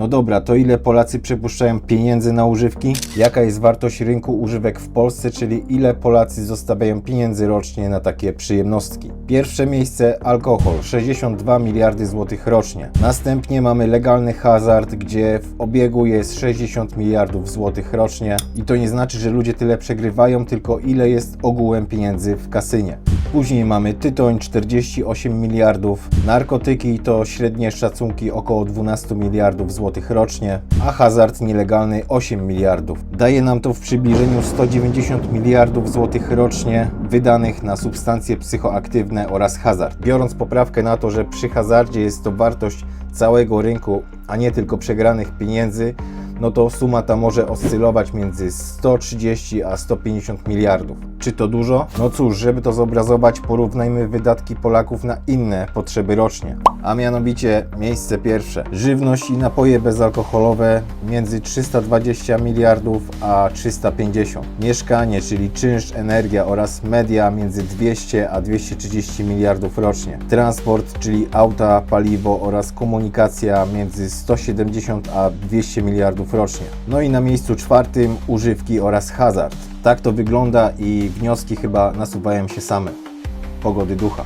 No dobra, to ile Polacy przepuszczają pieniędzy na używki? Jaka jest wartość rynku używek w Polsce, czyli ile Polacy zostawiają pieniędzy rocznie na takie przyjemnostki? Pierwsze miejsce alkohol 62 miliardy złotych rocznie. Następnie mamy legalny hazard, gdzie w obiegu jest 60 miliardów złotych rocznie. I to nie znaczy, że ludzie tyle przegrywają, tylko ile jest ogółem pieniędzy w kasynie. Później mamy tytoń 48 miliardów, narkotyki to średnie szacunki około 12 miliardów złotych rocznie, a hazard nielegalny 8 miliardów. Daje nam to w przybliżeniu 190 miliardów złotych rocznie wydanych na substancje psychoaktywne oraz hazard. Biorąc poprawkę na to, że przy hazardzie jest to wartość całego rynku, a nie tylko przegranych pieniędzy, no to suma ta może oscylować między 130 a 150 miliardów. Czy to dużo? No cóż, żeby to zobrazować, porównajmy wydatki Polaków na inne potrzeby rocznie. A mianowicie miejsce pierwsze. Żywność i napoje bezalkoholowe między 320 miliardów a 350. Mieszkanie, czyli czynsz, energia oraz media między 200 a 230 miliardów rocznie. Transport, czyli auta, paliwo oraz komunikacja między 170 a 200 miliardów rocznie. No i na miejscu czwartym używki oraz hazard. Tak to wygląda i wnioski chyba nasuwają się same. Pogody ducha.